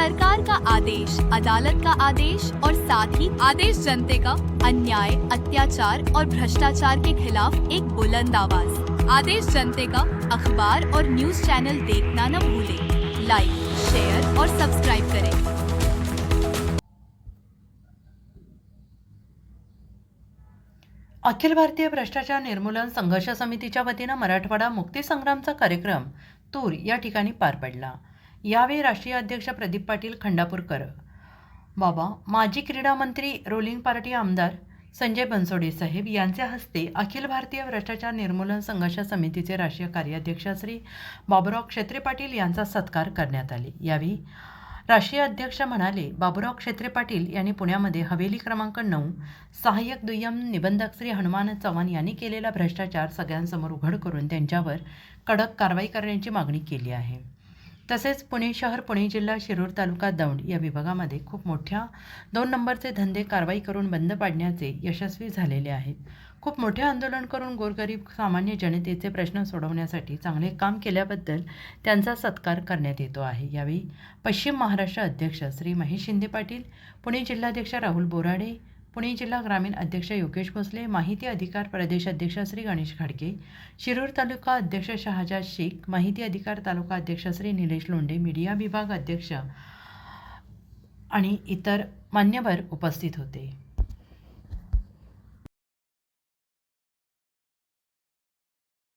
सरकार का आदेश अदालत का आदेश और साथ ही आदेश जनते का अन्याय अत्याचार और भ्रष्टाचार के खिलाफ एक बुलंद आवाज। आदेश जनते का अखबार और न्यूज चैनल देखना न भूले। लाइक शेयर और सब्सक्राइब करें। अखिल भारतीय भ्रष्टाचार निर्मूलन संघर्ष समितीच्या वतीनं मराठवाडा मुक्तीसंग्रामचा कार्यक्रम तूर या ठिकाणी पार पडला. यावेळी राष्ट्रीय अध्यक्ष प्रदीप पाटील खंडापूरकर. बाबा माजी क्रीडा मंत्री रोलिंग पार्टी आमदार संजय बनसोडे साहेब यांच्या हस्ते अखिल भारतीय भ्रष्टाचार निर्मूलन संघर्ष समितीचे राष्ट्रीय कार्याध्यक्ष श्री बाबुराव क्षेत्रे पाटील यांचा सत्कार करण्यात आले. यावेळी राष्ट्रीय अध्यक्ष म्हणाले बाबुराव क्षेत्रे पाटील यांनी पुण्यामध्ये हवेली क्रमांक नऊ सहाय्यक दुय्यम निबंधक श्री हनुमान चव्हाण यांनी केलेला भ्रष्टाचार सगळ्यांसमोर उघड करून त्यांच्यावर कडक कारवाई करण्याची मागणी केली आहे. तसेच पुणे शहर पुणे जिल्हा शिरूर तालुका दौंड या विभागामध्ये खूप मोठ्या दोन नंबरचे धंदे कारवाई करून बंद पाडण्याचे यशस्वी झालेले आहेत. खूप मोठे आंदोलन करून गोरगरीब सामान्य जनतेचे प्रश्न सोडवण्यासाठी चांगले काम केल्याबद्दल त्यांचा सत्कार करण्यात येतो आहे. यावेळी पश्चिम महाराष्ट्र अध्यक्ष श्री महेश शिंदे पाटील पुणे जिल्हाध्यक्ष राहुल बोराडे पुणे जिल्हा ग्रामीण अध्यक्ष योगेश भोसले माहिती अधिकार प्रदेश अध्यक्ष श्री गणेश खाडके शिरूर तालुका अध्यक्ष शहाजाद शेख माहिती अधिकार तालुका अध्यक्ष श्री निलेश लोंढे मीडिया विभाग अध्यक्ष आणि इतर मान्यवर उपस्थित होते.